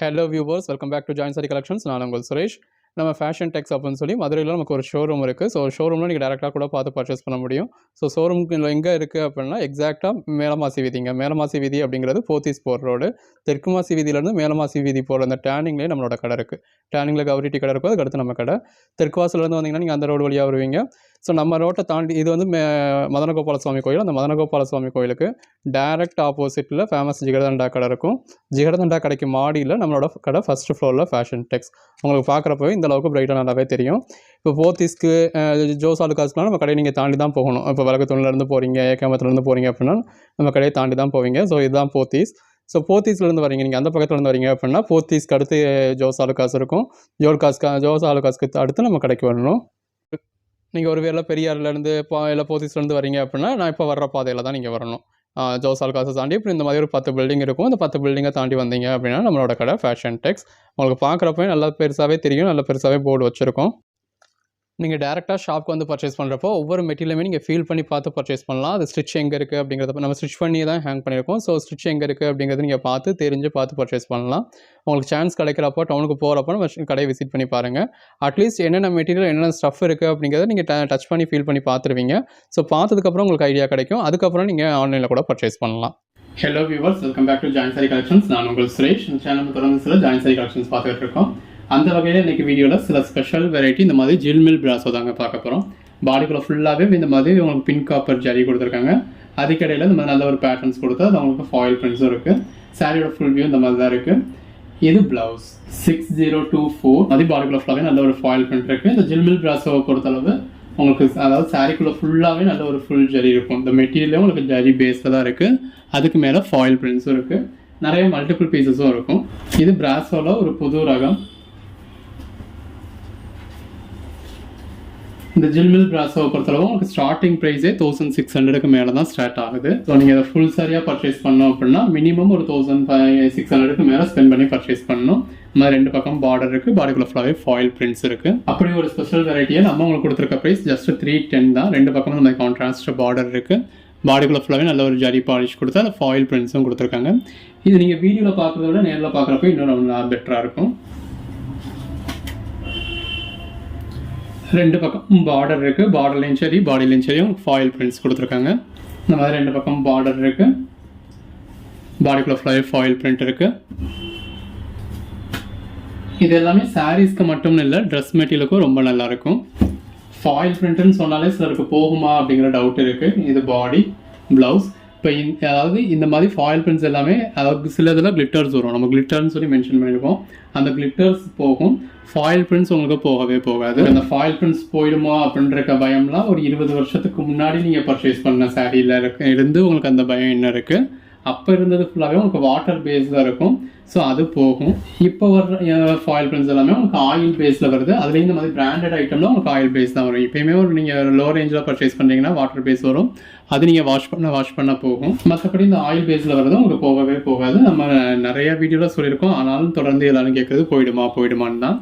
Hello viewers welcome back to join sari collections நான் உங்கள் சுரேஷ். நம்ம ஃபேஷன் டெக்ஸ் அப்படின்னு சொல்லி மதுரையில் நமக்கு ஒரு ஷோரூம் இருக்குது ஸோ ஷோரூமில் நீங்கள் டேரெக்டாக கூட பார்த்து பர்ச்சேஸ் பண்ண முடியும். ஸோ ஷோரூமுக்கு எங்கே இருக்குது அப்படின்னா எக்ஸாக்டாக மேலமாசி வீதிங்க. மேலமாசி வீதி அப்படிங்கிறது போத்தீஸ் போர் ரோடு தெற்கு மாசி வீதியிலேருந்து மேலமாசி வீதி போகிற அந்த டேனிங்லேயே நம்மளோட கடை இருக்குது டேனிங்கில் கவரிட்டி கடை இருக்கும். அதுக்கு அடுத்து நம்ம கடை. தெற்குவாசலேருந்து வந்தீங்கன்னா நீங்கள் அந்த ரோடு வழியாக வருவீங்க. ஸோ நம்ம ரோட்டை தாண்டி இது வந்து மே மதனகோபால சுவாமி கோயில். அந்த மதனகோபால சுவாமி கோயிலுக்கு டைரக்ட் ஆப்போசிட்டில் ஃபேமஸ் ஜிகரதண்டா கடை இருக்கும். ஜிகரதண்டா கடைக்கு மாடியில் நம்மளோட கடை ஃபஸ்ட்டு ஃப்ளோரில் ஃபேஷன் டெக்ஸ் உங்களுக்கு பார்க்குறப்பவே இந்த அளவுக்கு பிரைட்டாக நல்லாவே தெரியும். இப்போ போத்தீஸ்க்கு ஜோசாலுக்காஸ்க்குலாம் நம்ம கடையை நீங்கள் தாண்டி தான் போகணும். இப்போ வழக்கத்துலேருந்து போகிறீங்க ஏகாமத்துலேருந்து போகிறீங்க அப்படின்னா நம்ம கடையை தாண்டி தான் போவீங்க. ஸோ இதுதான் போத்தீஸ். ஸோ போத்தீஸ்லேருந்து வரீங்க. நீங்கள் அந்த பக்கத்துலேருந்து வரீங்க அப்படின்னா போத்தீஸ்க்கு அடுத்து ஜோஸ் ஆலுக்காஸ் இருக்கும். ஜோல்காஸ்க்கு ஜோஸ் ஆலுக்காஸ்க்கு அடுத்து நம்ம கடைக்கு வரணும். நீங்கள் ஒருவேளை பெரியார்லேருந்து இப்போ இல்லை போத்தீஸ்லேருந்து வரீங்க அப்படின்னா நான் இப்போ வர்ற பாதையில் தான் நீங்கள் வரணும். ஜோஸ் ஆல்காஸை தாண்டி இப்போ இந்த மாதிரி ஒரு பத்து பில்டிங் இருக்கும். அந்த பத்து பில்டிங்கை தாண்டி வந்தீங்க அப்படின்னா நம்மளோட கடை ஃபேஷன் டெக்ஸ் உங்களுக்கு பார்க்குறப்பவே நல்லா பெருசாகவே தெரியும். நல்லா பெருசாகவே போர்டு வச்சுருக்கோம். நீங்கள் டேரெக்டாக ஷாப்க்கு வந்து பர்ச்சேஸ் பண்ணுறப்போ ஒவ்வொரு மெட்டீரியலுமே நீங்கள் ஃபீல் பண்ணி பார்த்து பர்ச்சேஸ் பண்ணலாம். அது ஸ்டிச் எங்கே இருக்குது அப்படிங்கிறத நம்ம ஸ்டிச் பண்ணி தான் ஹேங் பண்ணியிருக்கோம். ஸோ ஸ்டிச் எங்கே இருக்குது அப்படிங்கிறது நீங்கள் பார்த்து தெரிஞ்சு பார்த்து பர்ச்சேஸ் பண்ணலாம். உங்களுக்கு சான்ஸ் கிடைக்கிறப்போ டவுனுக்கு போகிறப்போ நம்ம கடையை விசிட் பண்ணி பாருங்கள் அட்லீஸ்ட் என்னென்ன மெட்டீரியல் என்னென்ன ஸ்டஃப் இருக்குது அப்படிங்கிறத நீங்கள் டச் பண்ணி ஃபீல் பண்ணி பார்த்துருவீங்க. ஸோ பார்த்ததுக்கப்புறம் உங்களுக்கு ஐடியா கிடைக்கும். அதுக்கப்புறம் நீங்கள் ஆன்லைனில் கூட பர்ச்சேஸ் பண்ணலாம். Hello viewers welcome back to join sari collections நான் உங்கள் சுரேஷ். சேனல் தொடர்ந்து சில ஜாயின் சாரி கலெக்ஷன்ஸ் பார்த்துட்டு இருக்கோம். அந்த வகையில் இன்றைக்கி வீடியோவில் சில ஸ்பெஷல் வெரைட்டி இந்த மாதிரி ஜில்மில் பிராஸோ தாங்க பார்க்க போகிறோம் பாடிக்குள்ளே ஃபுல்லாகவே இந்த மாதிரி உங்களுக்கு பின் காப்பர் ஜரி கொடுத்துருக்காங்க. அதுக்கடையில் இந்த மாதிரி நல்ல ஒரு பேட்டர்ன்ஸ் கொடுத்து அது அவங்களுக்கு ஃபாயில் பிரிண்ட்ஸும் இருக்குது சாரியோட ஃபுல் வியூ இந்த மாதிரி தான் இருக்குது இது blouse six zero two four அது பாடிக்குள்ளே ஃபுல்லாகவே நல்ல ஒரு ஃபாயில் பிரிண்ட் இருக்குது இந்த ஜில்மில் பிராஸோவை பொறுத்தளவு உங்களுக்கு அதாவது சாரிக்குள்ளே ஃபுல்லாகவே நல்ல ஒரு ஃபுல் ஜரி இருக்கும். இந்த மெட்டீரியலே உங்களுக்கு ஜரி பேஸில் தான் இருக்குது அதுக்கு மேலே ஃபாயில் பிரிண்ட்ஸும் இருக்குது நிறைய மல்டிபிள் பீசஸும் இருக்கும். இது பிராஸோவில் ஒரு புது ரகம். இந்த ஜில்மில் பிராஸோவை பொறுத்தளவு உங்களுக்கு ஸ்டார்டிங் ப்ரைஸே தௌசண்ட் சிக்ஸ் ஹண்ட்ரடுக்கு மேலே தான் ஸ்டார்ட் ஆகுது. ஸோ நீங்கள் அதை ஃபுல் சாரியாக பர்ச்சேஸ் பண்ணோம் அப்படின்னா மினிமம் ஒரு தௌசண்ட் ஃபைவ் சிக்ஸ் ஹண்ட்ரடுக்கு மேலே ஸ்பெண்ட் பண்ணி பர்ச்சேஸ் பண்ணணும். மாதிரி ரெண்டு பக்கம் பார்டர் இருக்குது பாடிக்குள்ள ஃபுல்லாகவே ஃபாயில் பிரிண்ட்ஸ் இருக்குது அப்படி ஒரு ஸ்பெஷல் வெரைட்டியை நம்ம உங்களுக்கு கொடுத்துருக்க ப்ரைஸ் ஜஸ்ட் த்ரீ டென் தான். ரெண்டு பக்கமும் நம்ம கான்ட்ராஸ்ட் பார்டர் இருக்குது பாடிக்குள்ள ஃபுல்லாகவே நல்ல ஒரு ஜரி பாலிஷ் கொடுத்து அந்த ஃபாயில் பிரிண்ட்ஸும் கொடுத்துருக்காங்க. இது நீங்கள் வீடியோவில் பார்க்குறத விட நேரில் பார்க்குறப்ப இன்னும் ரொம்ப பெட்டராக இருக்கும். ரெண்டு பக்கம் பார்டர் இருக்கு. பார்டர்லையும் சரி பாடிலையும் சரி ஃபாயில் பிரிண்ட்ஸ் கொடுத்துருக்காங்க. இந்த மாதிரி ரெண்டு பக்கம் பார்டர் இருக்கு. பாடிக்குள்ள ஃபுல்லாகவே ஃபாயில் பிரிண்ட் இருக்கு. இது எல்லாமே சாரீஸ்க்கு மட்டும் இல்லை ட்ரெஸ் மெட்டீரியலுக்கும் ரொம்ப நல்லா இருக்கும் ஃபாயில் பிரிண்ட்னு சொன்னாலே சிலருக்கு போகுமா அப்படிங்கிற டவுட் இருக்கு. இது பாடி ப்ளவுஸ் இப்போ அதாவது இந்த மாதிரி ஃபாயில் பிரிண்ட்ஸ் எல்லாமே அதாவது சில இதில் கிளிட்டர்ஸ் வரும். நம்ம கிளிட்டர்னு சொல்லி மென்ஷன் பண்ணியிருக்கோம் அந்த கிளிட்டர்ஸ் போகும். ஃபாயில் பிரிண்ட்ஸ் உங்களுக்கு போகவே போகாது. அந்த ஃபாயில் பிரிண்ட்ஸ் போயிடுமா அப்படின்ற பயம்லாம் ஒரு இருபது வருஷத்துக்கு முன்னாடி நீங்கள் பர்ச்சேஸ் பண்ண சாரியில் இருக்க இருந்து உங்களுக்கு அந்த பயம் என்ன இருக்குது அப்போ இருந்தது ஃபுல்லாகவே உங்களுக்கு வாட்டர் பேஸ் தான் இருக்கும். ஸோ அது போகும். இப்போ வர்ற ஃபாயில் பிரிண்ட்ஸ் எல்லாமே உங்களுக்கு ஆயில் பேஸில் வருது. அதுலேயும் இந்த மாதிரி பிராண்டட் ஐட்டமில் உங்களுக்கு ஆயில் பேஸ் தான் வரும். எப்பயுமே ஒரு நீங்கள் லோ ரேஞ்சில் பர்ச்சேஸ் பண்ணுறீங்கன்னா வாட்டர் பேஸ் வரும். அது நீங்கள் வாஷ் பண்ண வாஷ் பண்ண போகும். மற்றபடி இந்த ஆயில் பேஸில் வரது உங்களுக்கு போகவே போகாது. நம்ம நிறைய வீடியோவில் சொல்லியிருக்கோம். ஆனாலும் தொடர்ந்து எல்லாரும் கேட்குறது போயிடுமா போயிடுமான்னு தான்.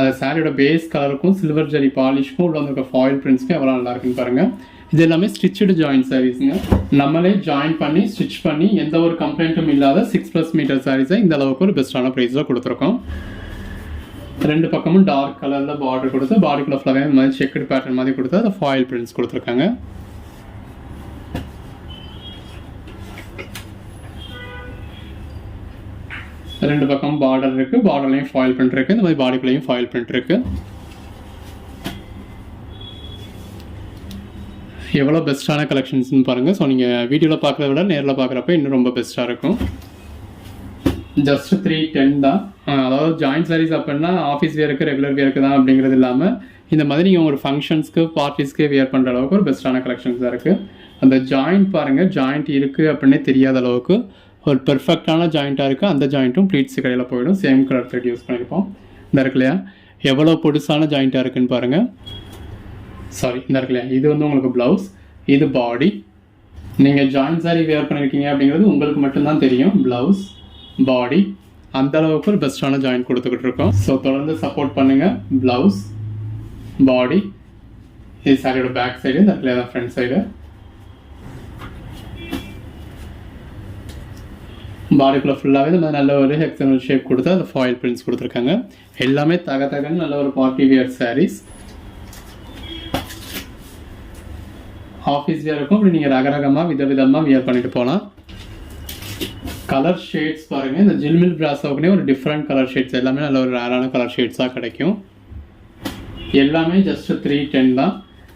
அந்த சாரியோட பேஸ் கலருக்கும் சில்வர் ஜெரி பாலிஷ்க்கும் உள்ள இருக்க ஃபாயில் பிரிண்ட்ஸ்க்கும் எவ்வளோ நல்லா இருக்குன்னு பாருங்கள் இது எல்லாமே ஸ்டிச்சுடு ஜாயின் சாரீஸுங்க நம்மளே ஜாயின் பண்ணி ஸ்டிச் பண்ணி எந்த ஒரு கம்ப்ளைண்ட்டும் இல்லாத சிக்ஸ் ப்ளஸ் மீட்டர் சாரீஸை இந்த அளவுக்கு ஒரு பெஸ்ட்டான ப்ரைஸில் கொடுத்துருக்கோம். ரெண்டு பக்கமும் டார்க் கலரில் பார்டர் கொடுத்து பாடிக்குள்ள ஃப்ளவர் இந்த மாதிரி செக்குடு பேட்டர்ன் மாதிரி கொடுத்து அதை ஃபாயில் பிரிண்ட்ஸ் கொடுத்துருக்காங்க. ரெண்டு பக்கம் பார்டர் இருக்குது பார்டர்லையும் ஃபாயில் பிரிண்ட் இருக்குது இந்த மாதிரி பாடிக்குள்ளேயும் ஃபாயில் பிரிண்ட் இருக்குது எவ்வளோ பெஸ்ட்டான கலெக்ஷன்ஸ்னு பாருங்கள் ஸோ நீங்கள் வீடியோவில் பார்க்குறத விட நேரில் பார்க்குறப்ப இன்னும் ரொம்ப பெஸ்ட்டாக இருக்கும். ஜஸ்ட் த்ரீ டென் தான். அதாவது ஜாயிண்ட் சாரீஸ் அப்படின்னா ஆஃபீஸ் வேருக்கு ரெகுலர் வேருக்கு தான் அப்படிங்கிறது இல்லாமல் இந்த மாதிரி நீங்கள் ஒரு ஃபங்க்ஷன்ஸ்க்கு பார்ட்டிஸ்க்கு வியர் பண்ணுற அளவுக்கு ஒரு பெஸ்ட்டான கலெக்ஷன்ஸ் தான் இருக்குது அந்த ஜாயிண்ட் பாருங்கள் ஜாயிண்ட் இருக்குது அப்படின்னே தெரியாத அளவுக்கு ஒரு பெர்ஃபெக்டான ஜாயிண்ட்டாக இருக்குது அந்த ஜாயிண்ட்டும் ப்ளீட்ஸ் கடையில் போயிடும். சேம் கலர் த்ரெட் யூஸ் பண்ணியிருப்போம் இந்த இருக்கு இல்லையா? எவ்வளோ பொடுசான ஜாயிண்ட்டாக இருக்குன்னு பாருங்கள் சாரி இந்த இருக்குல்லையா இது வந்து உங்களுக்கு ப்ளவுஸ் இது பாடி நீங்கள் ஜாயின் சாரி வேர் பண்ணியிருக்கீங்க அப்படிங்கிறது உங்களுக்கு மட்டும்தான் தெரியும். ப்ளவுஸ் பாடி அந்த அளவுக்கு ஒரு பெஸ்ட்டான ஜாயின் கொடுத்துக்கிட்டு இருக்கோம். ஸோ தொடர்ந்து சப்போர்ட் பண்ணுங்கள் ப்ளவுஸ் பாடி இது சாரியோட பேக் சைடு இந்த இடத்துல தான் ஃப்ரண்ட் சைடு பாடிக்குள்ளே ஃபுல்லாகவே இந்த மாதிரி நல்ல ஒரு ஹெக்ஸனல் ஷேப் கொடுத்து அந்த ஃபாயில் பிரிண்ட்ஸ் கொடுத்துருக்காங்க. எல்லாமே தக தகன்னு நல்ல ஒரு party wear saris office wear இருக்கும். அப்படி நீங்கள் ரகரகமாக விதவிதமாக வியர் பண்ணிட்டு போகலாம் கலர் ஷேட்ஸ் பாருங்கள் இந்த ஜில்மில் பிராஸோக்குனே ஒரு டிஃப்ரெண்ட் கலர் ஷேட்ஸ் எல்லாமே நல்ல ஒரு ரேரான கலர் ஷேட்ஸாக கிடைக்கும். எல்லாமே ஜஸ்ட் த்ரீ டென் தான்.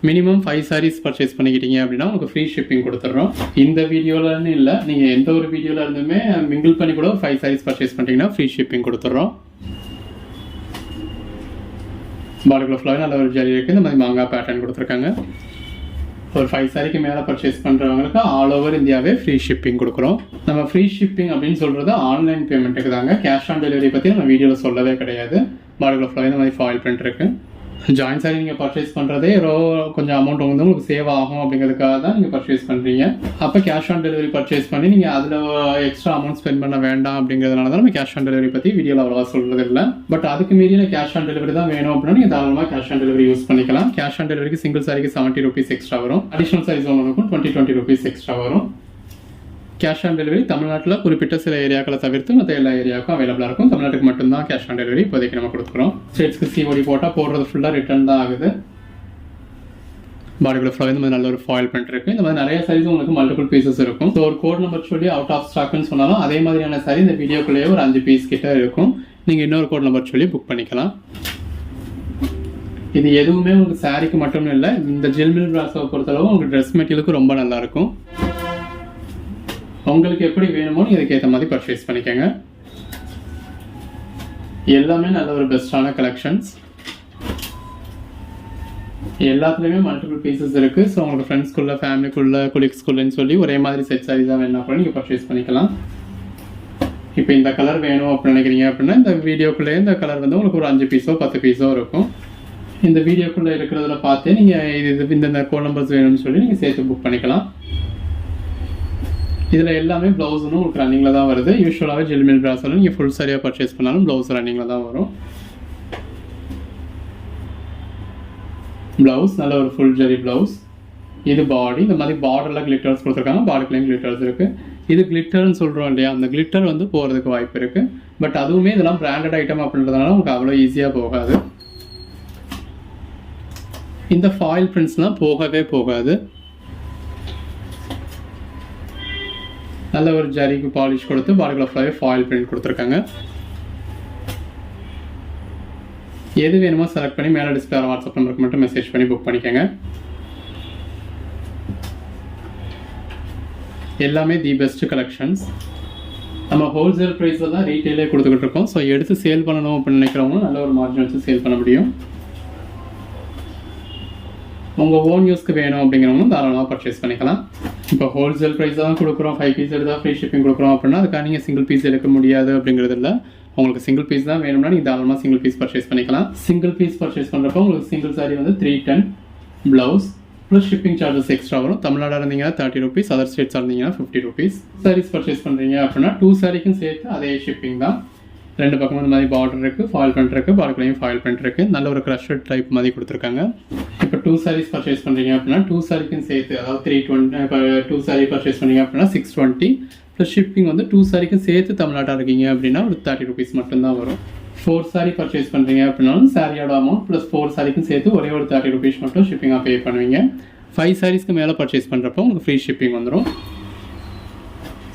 மினிமம் ஃபைவ் சாரீஸ் பர்ச்சேஸ் பண்ணிக்கிட்டீங்க அப்படின்னா உங்களுக்கு ஃப்ரீ ஷிப்பிங் கொடுத்துட்றோம் இந்த வீடியோலன்னு இல்லை. நீங்கள் எந்த ஒரு வீடியோவில் இருந்துமே மிங்கிள் பண்ணி கூட ஃபைவ் சாரீஸ் பர்ச்சேஸ் பண்ணிட்டீங்கன்னா ஃப்ரீ ஷிப்பிங் கொடுத்துட்றோம் பாடிக்குள்ள ஃபுல்லாக நல்ல ஒரு ஜரி இருக்குது இந்த மாதிரி மாங்காய் பேட்டர்ன் கொடுத்துருக்காங்க. ஒரு ஃபைவ் சாரிக்கு மேலே பர்ச்சேஸ் பண்ணுறவங்களுக்கு ஆல் ஓவர் இந்தியாவே ஃப்ரீ ஷிப்பிங் கொடுக்குறோம். நம்ம ஃப்ரீ ஷிப்பிங் அப்படின்னு சொல்கிறது ஆன்லைன் பேமெண்ட்டுக்கு தாங்க. கேஷ் ஆன் டெலிவரி பற்றி நம்ம வீடியோவில் சொல்லவே கிடையாது. மாடுகளை ஃபுல்லாக இந்த மாதிரி ஃபாயில் பண்ணிட்டுருக்கு ஜாயின் சாரி நீங்கள் பர்ச்சேஸ் பண்ணுறதே ரோ கொஞ்சம் அமௌண்ட் வந்து உங்களுக்கு சேவ் ஆகும் அப்படிங்கிறதுக்காக தான் நீங்கள் பர்ச்சேஸ் பண்ணுறீங்க அப்போ கேஷ் ஆன் டெலிவரி பர்ச்சேஸ் பண்ணி நீங்கள் அதில் எக்ஸ்ட்ரா அமௌண்ட் ஸ்பெண்ட் பண்ண வேண்டாம் அப்படிங்கிறதுனால தான் நம்ம கேஷ் ஆன் டெலிவரி பற்றி வீடியோவில் அவ்வளோவா சொல்கிறது இல்லை பட் அதுக்கு மீறிய கேஷ் ஆன் டெலிவரி தான் வேணும் அப்படின்னா நீங்கள் தாராளமாக கேஷ் ஆன் டெலிவரி யூஸ் பண்ணிக்கலாம். கேஷ் ஆன் டெலிவரிக்கு சிங்கிள் சாரிக்கு செவன்ட்டி ருபீஸ் எக்ஸ்ட்ரா வரும். அடிஷனல் சாரீஸ் ஒன்றுக்கும் டுவெண்ட்டி டுவெண்ட்டி ருபீஸ் எக்ஸ்ட்ரா வரும். கேஷ் ஆன் டெலிவரி தமிழ்நாட்டில் குறிப்பிட்ட சில ஏரியாக்களை தவிர்த்து மற்ற எல்லா ஏரியாவுக்கும் அவைலபிளாக இருக்கும். தமிழ்நாட்டுக்கு மட்டும்தான் கேஷ் ஆன் டெலிவரி இப்போதைக்கு நம்ம கொடுக்குறோம். ஸ்டேட்ஸ்க்கு சிஓடி போட்டால் போடுறது ஃபுல்லாக ரிட்டர்ன் தான் ஆகுது. பாடிக்குள்ள ஃபுல்லாக இந்த மாதிரி நல்ல ஒரு ஃபாயில் பிரிண்ட் இருக்கு. இந்த மாதிரி நிறைய சாரீஸ் உங்களுக்கு மல்டிபிள் பீசஸ் இருக்கும். ஸோ ஒரு கோட் நம்பர் சொல்லி அவுட் ஆஃப் ஸ்டாக்னு சொன்னாலும் அதே மாதிரியான சாரி இந்த வீடியோக்குள்ளேயே ஒரு அஞ்சு பீஸ் கிட்ட இருக்கும். நீங்கள் இன்னொரு கோட் நம்பர் சொல்லி புக் பண்ணிக்கலாம். இது எதுவுமே உங்களுக்கு சாரிக்கு மட்டும் இல்லை இந்த ஜில்மில் பிராஸை பொறுத்தளவு உங்களுக்கு ட்ரெஸ் மெட்டீரியலுக்கு ரொம்ப நல்லா இருக்கும். உங்களுக்கு எப்படி வேணுமோ நீங்கள் இதுக்கேற்ற மாதிரி பர்ச்சேஸ் பண்ணிக்கோங்க. எல்லாமே நல்ல ஒரு பெஸ்ட்டான கலெக்ஷன்ஸ் எல்லாத்துலேயுமே மல்டிபிள் பீசஸ் இருக்குது ஸோ உங்களுக்கு ஃப்ரெண்ட்ஸ்குள்ளே ஃபேமிலிக்குள்ளே கொலீக்ஸ்குள்ளேன்னு சொல்லி ஒரே மாதிரி செட் சாரீஸாக வேணா கூட நீங்கள் பர்ச்சேஸ் பண்ணிக்கலாம். இப்போ இந்த கலர் வேணும் அப்படின்னு நினைக்கிறீங்க அப்படின்னா இந்த வீடியோக்குள்ளேயே இந்த கலர் வந்து உங்களுக்கு ஒரு அஞ்சு பீஸோ பத்து பீஸோ இருக்கும். இந்த வீடியோக்குள்ளே இருக்கிறதுல பார்த்தே நீங்கள் இது இது இந்த கோல் நம்பர்ஸ் வேணும்னு சொல்லி நீங்கள் சேர்த்து புக் பண்ணிக்கலாம். இதில் எல்லாமே ப்ளவுஸும் உங்களுக்கு ரன்னிங்கில் தான் வருது. யூஸ்வலாகவே ஜெல்மில் ப்ராஸில் நீங்கள் ஃபுல் சரியாக பர்ச்சேஸ் பண்ணாலும் ப்ளவுஸ் ரன்னிங்கில் தான் வரும். ப்ளவுஸ் நல்ல ஒரு ஃபுல் ஜெரி ப்ளவுஸ் இது பாடி இந்த மாதிரி பார்டரில் கிளிட்டர்ஸ் கொடுத்துருக்காங்க. பாடிக்குள்ளேயும் கிளிட்டர்ஸ் இருக்குது இது கிளிட்டர்னு சொல்கிறோம் இல்லையா? அந்த கிளிட்டர் வந்து போகிறதுக்கு வாய்ப்பு இருக்குது பட் அதுவுமே இதெல்லாம் பிராண்டட் ஐட்டம் அப்படின்றதுனால உங்களுக்கு அவ்வளோ ஈஸியாக போகாது. இந்த ஃபாயில் பிரிண்ட்ஸ்லாம் போகவே போகாது. நல்ல ஒரு ஜரிக்கு பாலிஷ் கொடுத்து பாடிக்குள்ள ஃபுல்லாகவே ஃபாயில் பிரிண்ட் கொடுத்துருக்காங்க. எது வேணுமோ செலக்ட் பண்ணி மேலே டிஸ்பிளே வாட்ஸ்அப் நம்பருக்கு மட்டும் மெசேஜ் பண்ணி புக் பண்ணிக்கோங்க. எல்லாமே தி பெஸ்ட் கலெக்ஷன்ஸ் நம்ம ஹோல்சேல் ப்ரைஸில் தான் ரீட்டெயிலே கொடுத்துக்கிட்டு இருக்கோம். ஸோ எடுத்து சேல் பண்ணணும் அப்படின்னு நினைக்கிறவங்க நல்ல ஒரு மார்ஜின் வச்சு சேல் பண்ண முடியும். உங்கள் ஓன் யூஸ்க்கு வேணும் அப்படிங்கிறவங்களும் தாராளமாக பர்ச்சேஸ் பண்ணிக்கலாம். இப்போ ஹோல்சேல் ப்ரைஸ் தான் கொடுக்குறோம் ஃபைவ் பீஸ் எடுத்தால் ஃப்ரீ ஷிப்பிங் கொடுக்குறோம் அப்படின்னா அதுக்காக நீங்கள் சிங்கிள் பீஸ் எடுக்க முடியாது அப்படிங்கிறது இல்லை. உங்களுக்கு சிங்கிள் பீஸ் தான் வேணும்னா நீங்கள் தாராளமாக சிங்கிள் பீஸ் பர்ச்சேஸ் பண்ணிக்கலாம். சிங்கிள் பீஸ் பர்ச்சேஸ் பண்ணுறப்போ உங்களுக்கு சிங்கிள் சாரீ வந்து three ten blouse plus shipping charges extra வரும். தமிழ்நாடாக இருந்தீங்கன்னா தேர்ட்டி ருபீஸ் அதர் ஸ்டேட்ஸ் இருந்தீங்கன்னா ஃபிஃப்டி ருபீஸ் சாரீஸ் பர்ச்சேஸ் பண்ணுறீங்க அப்படின்னா டூ சாரிக்கும் சேர்த்து அதே ஷிப்பிங் தான். ரெண்டு பக்கமும் இந்த மாதிரி பார்டர் இருக்குது ஃபாயில் பிரிண்ட் இருக்குது பார்க்கலையும் ஃபாயில் பிரிண்ட் இருக்குது நல்ல ஒரு க்ரஷட் டைப் மாதிரி கொடுத்துருக்காங்க. இப்போ டூ சாரீஸ் பர்ச்சேஸ் பண்ணுறீங்க அப்படின்னா டூ சாரிக்கும் சேர்த்து அதாவது த்ரீ டுவெண்ட்டி இப்போ டூ சாரி பர்ச்சேஸ் பண்ணீங்க அப்படின்னா சிக்ஸ் டுவெண்ட்டி ப்ளஸ் ஷிப்பிங் வந்து டூ சாரிக்கும் சேர்த்து தமிழ்நாட்டாக இருக்கீங்க அப்படின்னா ஒரு தேர்ட்டி ருபீஸ் மட்டும்தான் வரும். ஃபோர் சாரி பர்ச்சேஸ் பண்ணுறீங்க அப்படின்னாலும் சாரியோட அமௌண்ட் ப்ளஸ் ஃபோர் சாரிக்கும் சேர்த்து ஒரே ஒரு தேர்ட்டி ருபீஸ் மட்டும் ஷிப்பிங்காக பே பண்ணுவீங்க. ஃபைவ் சாரீஸ்க்கு மேலே பர்ச்சேஸ் பண்ணுறப்போ உங்களுக்கு ஃப்ரீ ஷிப்பிங் வந்துடும்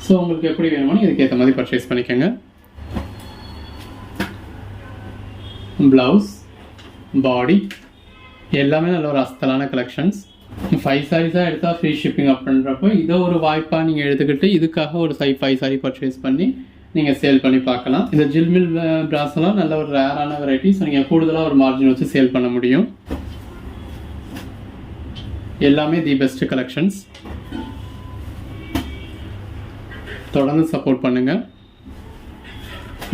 ஸோ உங்களுக்கு எப்படி வேணுமோ இதுக்கேற்ற மாதிரி பர்ச்சேஸ் பண்ணிக்கோங்க. ப்ளவுஸ் பாடி எல்லாமே நல்ல ஒரு அஸ்தலான கலெக்ஷன்ஸ் ஃபைவ் சாரீஸாக எடுத்தால் ஃப்ரீ ஷிப்பிங் அப்படின்றப்போ இதை ஒரு வாய்ப்பாக நீங்கள் எடுத்துக்கிட்டு இதுக்காக ஒரு சை ஃபைவ் சாரி பர்ச்சேஸ் பண்ணி நீங்கள் சேல் பண்ணி பார்க்கலாம். இந்த ஜில்மில் பிராஸ்லாம் நல்ல ஒரு ரேரான வெரைட்டி ஸோ நீங்கள் கூடுதலாக ஒரு மார்ஜின் வச்சு சேல் பண்ண முடியும். எல்லாமே தி பெஸ்ட் கலெக்ஷன்ஸ் தொடர்ந்து சப்போர்ட் பண்ணுங்கள்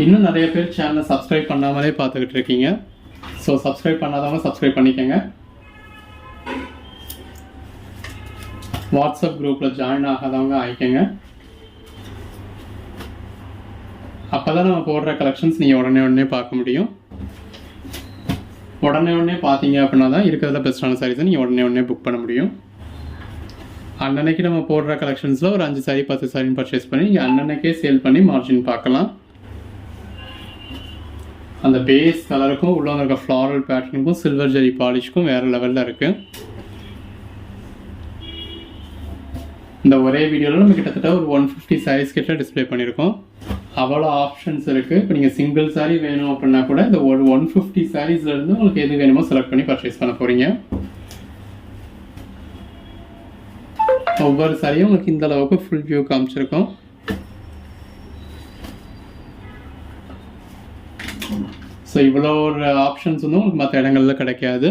இன்னும் நிறைய பேர் சேனலை சப்ஸ்கிரைப் பண்ணாமலே பார்த்துக்கிட்டு இருக்கீங்க. ஸோ சப்ஸ்கிரைப் பண்ணாதவங்க சப்ஸ்கிரைப் பண்ணிக்கோங்க. வாட்ஸ்அப் குரூப்பில் ஜாயின் ஆகாதவங்க ஆயிக்கங்க. அப்போ தான் நம்ம போடுற கலெக்ஷன்ஸ் நீங்கள் உடனே உடனே பார்க்க முடியும். உடனே உடனே பார்த்தீங்க அப்படின்னா தான் இருக்கிறதுல பெஸ்ட்டான சாரீஸை நீங்கள் உடனே உடனே புக் பண்ண முடியும். அன்னன்னைக்கு நம்ம போடுற கலெக்ஷன்ஸில் ஒரு அஞ்சு சாரி பத்து சாரின்னு பர்ச்சேஸ் பண்ணி நீங்கள் அன்னன்னைக்கே சேல் பண்ணி மார்ஜின் பார்க்கலாம். அந்த பேஸ் கலருக்கும் உள்ளே இருக்க ஃப்ளாரல் பேட்டர்னுக்கும் சில்வர் ஜெரி பாலிஷ்க்கும் வேறு லெவலில் இருக்குது இந்த ஒரே வீடியோவில் நம்ம கிட்டத்தட்ட ஒரு ஒன் ஃபிஃப்டி சாரீஸ் கிட்ட டிஸ்ப்ளே பண்ணியிருக்கோம் அவ்வளோ ஆப்ஷன்ஸ் இருக்குது இப்போ நீங்கள் சிங்கிள் சாரீ வேணும் அப்படின்னா கூட இந்த ஒரு ஒன் ஃபிஃப்டி சாரீஸ்லேருந்து உங்களுக்கு எது வேணுமோ செலக்ட் பண்ணி பர்ச்சேஸ் பண்ண போகிறீங்க ஒவ்வொரு சாரியும் உங்களுக்கு இந்த அளவுக்கு ஃபுல் வியூ காமிச்சிருக்கோம். ஸோ இவ்வளோ ஒரு ஆப்ஷன்ஸ் வந்து உங்களுக்கு மற்ற இடங்கள்ல கிடைக்காது.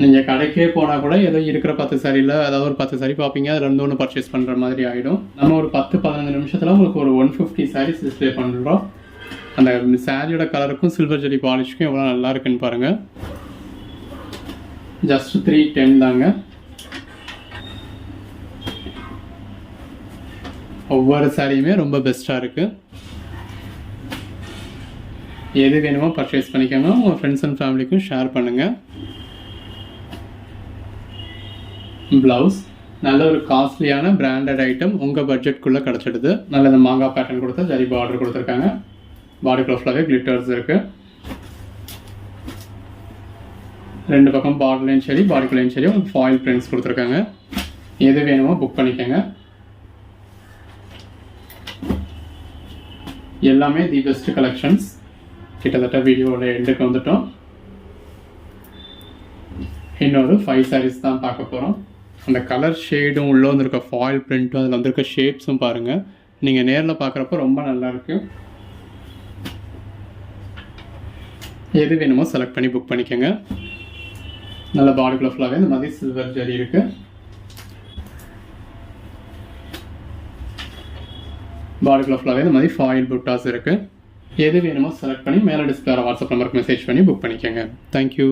நீங்கள் கடைக்கே போனால் கூட ஏதோ இருக்கிற பத்து சாரியில் அதாவது ஒரு பத்து சாரி பார்ப்பீங்க. அதில் இருந்து ஒன்று பர்ச்சேஸ் பண்ணுற மாதிரி ஆகிடும் நம்ம ஒரு பத்து பதினஞ்சு நிமிஷத்தில் உங்களுக்கு ஒரு ஒன் ஃபிஃப்டி சாரீஸ் டிஸ்பிளே பண்ணுறோம் அந்த சாரியோட கலருக்கும் சில்வர் ஜெரி பாலிஷ்க்கும் எவ்வளோ நல்லா இருக்குன்னு பாருங்கள் ஜஸ்ட் த்ரீ டென் தாங்க. ஒவ்வொரு சாரியுமே ரொம்ப பெஸ்ட்டாக இருக்குது எது வேணுமோ பர்ச்சேஸ் பண்ணிக்கோங்க. உங்கள் ஃப்ரெண்ட்ஸ் அண்ட் ஃபேமிலிக்கும் ஷேர் பண்ணுங்கள் ப்ளவுஸ் நல்ல ஒரு காஸ்ட்லியான பிராண்டட் ஐட்டம் உங்கள் பட்ஜெட்குள்ளே கிடச்சிடுது. நல்ல இந்த மாங்காய் பேட்டர்ன் கொடுத்தா ஜரி பார்டர் கொடுத்துருக்காங்க. பாடி ஃபுல்லாகவே கிளிட்டர்ஸ் இருக்குது ரெண்டு பக்கம் பார்டர்லையும் சரி பாடிக்குள்ளேயும் சரி உங்களுக்கு ஃபாயில் பிரிண்ட்ஸ் கொடுத்துருக்காங்க. எது வேணுமோ புக் பண்ணிக்கோங்க. எல்லாமே தி பெஸ்ட் கலெக்ஷன்ஸ் கிட்டத்தட்ட வீடியோவோட எண்டுக்கு வந்துட்டோம். இன்னொரு ஃபைவ் சாரீஸ் தான் பார்க்க போகிறோம் அந்த கலர் ஷேடும் உள்ளே வந்திருக்க ஃபாயில் பிரிண்ட்டும் அதில் வந்திருக்க ஷேப்ஸும் பாருங்கள் நீங்கள் நேரில் பார்க்குறப்ப ரொம்ப நல்லாயிருக்கு எது வேணுமோ செலக்ட் பண்ணி புக் பண்ணிக்கோங்க. நல்ல பாடிக்குள்ள ஃபுல்லாகவே இந்த மாதிரி சில்வர் ஜரி இருக்கு. பாடிக்குள்ள ஃபுல்லாகவே இந்த மாதிரி ஃபாயில் புட்டாஸ் இருக்குது எது வேணுமோ செலக்ட் பண்ணி மேலே டிஸ்பிளே வாட்ஸ்அப் நம்பருக்கு மெசேஜ் பண்ணி புக் பண்ணிக்கோங்க. Thank you